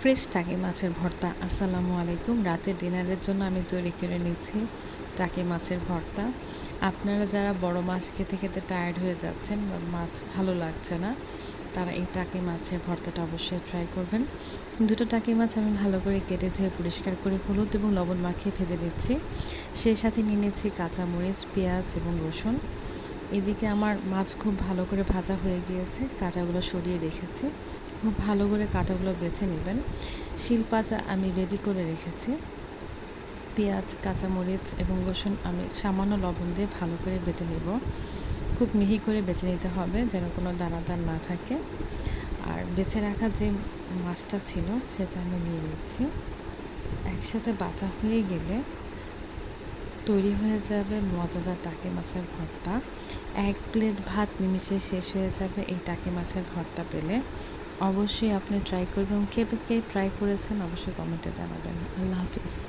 Fresh টাকি মাছের ভর্তা। আসসালামু আলাইকুম। রাতের ডিনারের জন্য আমি তৈরি করে নিচ্ছি টাকি মাছের ভর্তা। আপনারা যারা বড় মাছ খেতে খেতে টায়ার্ড হয়ে যাচ্ছেন বা মাছ ভালো লাগছে না, তারা এই টাকি মাছের ভর্তাটা অবশ্যই ট্রাই করবেন। দুটো টাকি মাছ আমি ভালো করে কেটে ধুয়ে পরিষ্কার করে হলুদ এবং লবণ মাখিয়ে ভেজে নিচ্ছি। সেই সাথে নিয়ে নিচ্ছি কাঁচামরিচ, পেঁয়াজ এবং রসুন। এদিকে আমার মাছ খুব ভালো করে ভাজা হয়ে গিয়েছে, কাঁটাগুলো সরিয়ে রেখেছি। খুব ভালো করে কাঁটাগুলো বেছে নেবেন। শিলপাচা আমি রেডি করে রেখেছি। পেঁয়াজ, কাঁচামরিচ এবং রসুন আমি সামান্য লবণ দিয়ে ভালো করে বেটে নেব। খুব মিহি করে বেছে নিতে হবে যেন কোনো দানাদার না থাকে। আর বেছে রাখা যে মাছটা ছিল সেটা আমি নিয়ে নিচ্ছি। একসাথে বাঁচা হয়ে গেলে তৈরি হয়ে যাবে মজাদার টাকি মাছের ভর্তা। এক প্লেট ভাত নিমিশে শেষ হয়ে যাবে এই টাকি মাছের ভর্তা পেলে। অবশ্যই আপনি ট্রাই করবেন কে কে ট্রাই করেছেন অবশ্যই কমেন্টে জানাবেন। আল্লাহ হাফিজ।